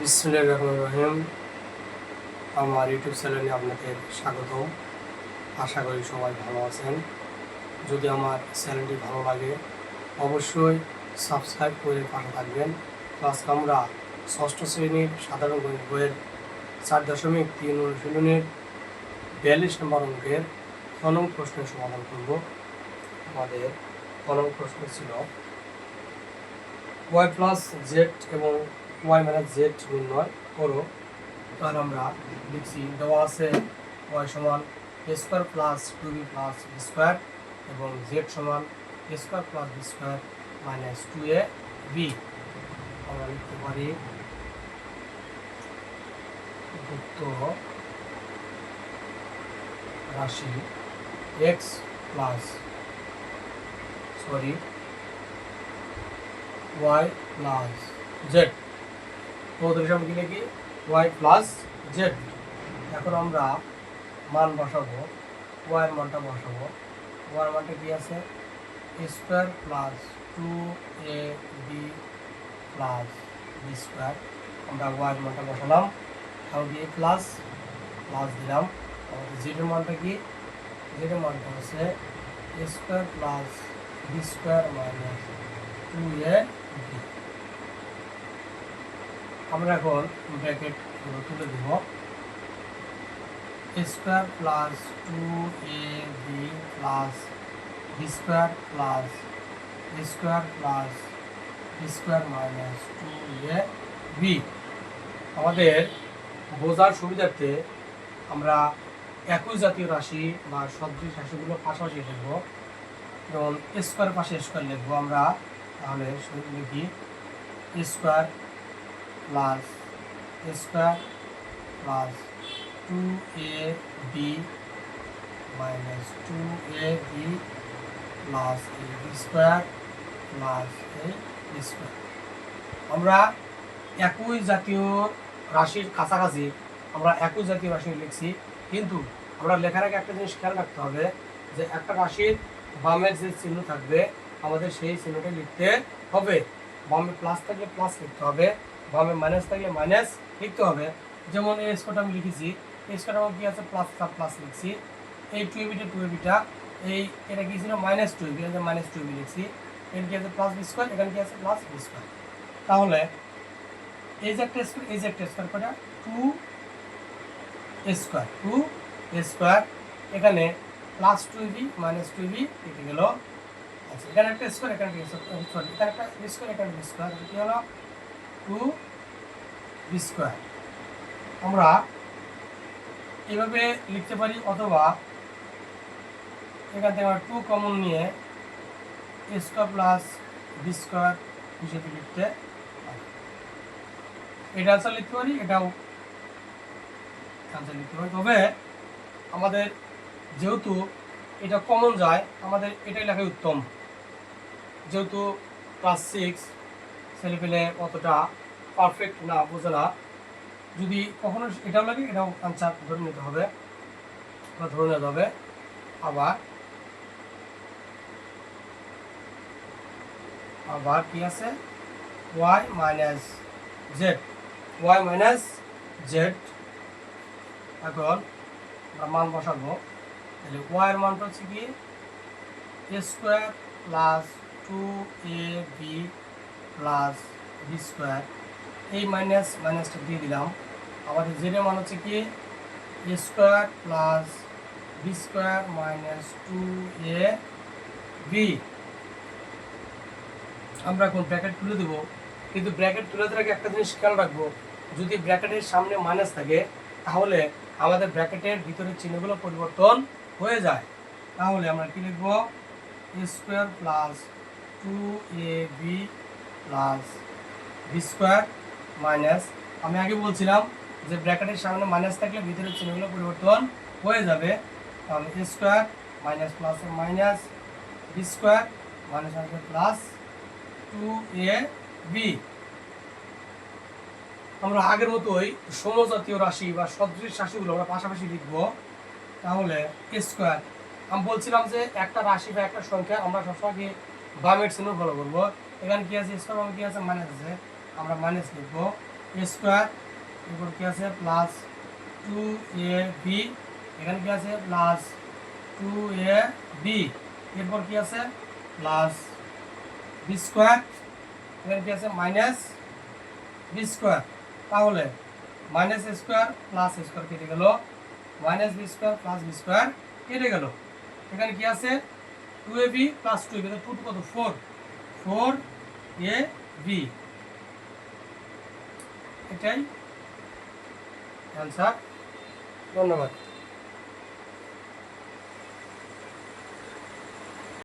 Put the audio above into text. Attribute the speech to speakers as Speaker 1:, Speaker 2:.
Speaker 1: বিসমুল্লাহ রহমান রহিম। আমার ইউটিউব চ্যানেলে আপনাদের স্বাগত আশা করি সবাই ভালো আছেন। যদি আমার চ্যানেলটি ভালো লাগে, অবশ্যই সাবস্ক্রাইব করে পাশে থাকবেন। আজকে আমরা ষষ্ঠ শ্রেণির সাধারণ গণিত বইয়ের চার দশমিক তিন অনুশীলনের বিয়াল্লিশ নম্বর অঙ্কের প্রথম প্রশ্নের সমাধান করব। আমাদের প্রথম প্রশ্ন ছিল ওয়াই প্লাস জেড এবং ওয়াই মাইনাস জেড নির্ণয় করো। তাহলে আমরা লিখছি, দেওয়া আছে ওয়াই সমান A square plus two B plus B square এবং জেড সমান A square plus B square minus two A B আমরা লিখতে পারি গুপ্ত রাশি X plus sorry Y plus Z পদ্ধতির সামনে কি? ওয়াই প্লাস জেড এখন আমরা মান বসাবো ওয়াইয়ের মানটা বসাবো। ওয়ার মানটা কি আছে? Square plus two A B plus B square আমরা ওয়াইয়ের মানটা বসালাম তাও দিয়ে প্লাস প্লাস দিলাম। আমাদের জেডের মানটা কি? জেডের মানটা হচ্ছে square plus B square minus two A B আমরা এখন ব্র্যাকেট তুলে দেব। Square plus two A B plus B square plus square plus B square minus two A B. আমাদের বোঝার সুবিধার্থে আমরা একই জাতীয় রাশি বা সদৃশ রাশিগুলো পাশাপাশি লিখব। যেমন স্কোয়ার পাশে স্কোয়ার লিখব আমরা, তাহলে লিখি square plus square plus two A B minus two A B plus A B square plus A B square আমরা একই জাতীয় রাশির কাছাকাছি, আমরা একই জাতীয় রাশি লিখছি, কিন্তু আমরা লেখার আগে একটা জিনিস খেয়াল রাখতে হবে যে একটা রাশির বামের যে চিহ্ন থাকবে, আমাদের সেই চিহ্নটা লিখতে হবে। বামে প্লাস থাকলে প্লাস লিখতে হবে। বামে মাইনাস থাকলে মাইনাস লিখতে হবে। যেমন এই স্কোয়ারটা আমি লিখেছি, এই স্কোয়ারটা আমার কি আছে? প্লাস প্লাস লিখছি। এই টু এবিটা টু এবিটা এই এটা কি ছিল? মাইনাস টু এবি এটা মাইনাস টু এবি লিখছি এখানে কি আছে? প্লাস বি স্কোয়ার এখানে কি আছে? প্লাস বি স্কোয়ার তাহলে এই যে একটা স্কোয়ার এই যে একটা স্কোয়ার কটা? Two A square two A square এখানে plus two B minus two B কেটে গেল। আচ্ছা এখানে একটা স্কোয়ার এখানে সরি এখানে একটা স্কোয়ার এখানে স্কোয়ার কি হলো? Two B square. আমরা এভাবে লিখতে পারি অথবা এখান থেকে আমরা টু কমন নিয়ে A square plus B square হিসেবে লিখতে পারি। এটা আনসার লিখতে পারি, এটাও আনসার লিখতে পারি। তবে আমাদের যেহেতু এটা কমন যায়, আমাদের এটাই লেখাই উত্তম। যেহেতু ক্লাস সিক্স ছেলেপেলে অতটা পারফেক্ট না, বোঝে না। যদি কখনো এটাও লাগে, এটাও আনসার ধরে নিতে হবে বা ধরে নেওয়া যাবে। আবার আবার কি আছে? Y minus Z Y minus Z এখন মান বসাবো। তাহলে ওয়াইয়ের মানটা হচ্ছে কি? A square plus two A B plus B square এই মাইনাস মাইনাসটা দিয়ে দিলাম। আমাদের জেডের মান হচ্ছে কি? A square plus B square minus two A B আমরা এখন ব্র্যাকেট তুলে দেবো। কিন্তু ব্র্যাকেট তুলে দেওয়ার আগে একটা জিনিস খেয়াল রাখব। যদি ব্র্যাকেটের সামনে মাইনাস থাকে, তাহলে আমাদের ব্র্যাকেটের ভিতরের চিহ্নগুলো পরিবর্তন হয়ে যায়। তাহলে আমরা কি লিখব? Square plus two A B plus B square minus, আমি আগে বলছিলাম যে ব্র্যাকেটের সামনে মাইনাস থাকলে ভিতরের চিহ্নগুলো পরিবর্তন হয়ে যাবে। তাহলে A square minus plus minus B square minus আসবে প্লাস টু এ বি আমরা আগের মতোই সমজাতীয় রাশি বা সদৃশ রাশিগুলো আমরা পাশাপাশি লিখব। তাহলে স্কোয়ার, আমি বলছিলাম যে একটা রাশি বা একটা সংখ্যা আমরা সবসময় বামের চিহ্ন ফলো করব। এখানে কি আছে? স্কোয়ার কি আছে? মাইনাস আছে। আমরা মাইনাস লিখব। স্কোয়ার এরপর কি আছে? প্লাস টু এ বি এখানে কি আছে? প্লাস টু এ বি এরপর কি আছে? প্লাস বি স্কোয়ার এখানে কি আছে? মাইনাস বি স্কোয়ার তাহলে মাইনাস স্কোয়ার প্লাস স্কোয়ার কেটে গেল। Minus B square plus B square কেটে গেল। এখানে কি আছে? Two A B plus two A B two কত? ফোর ফোর এ বি এটাই অ্যান্সার ধন্যবাদ।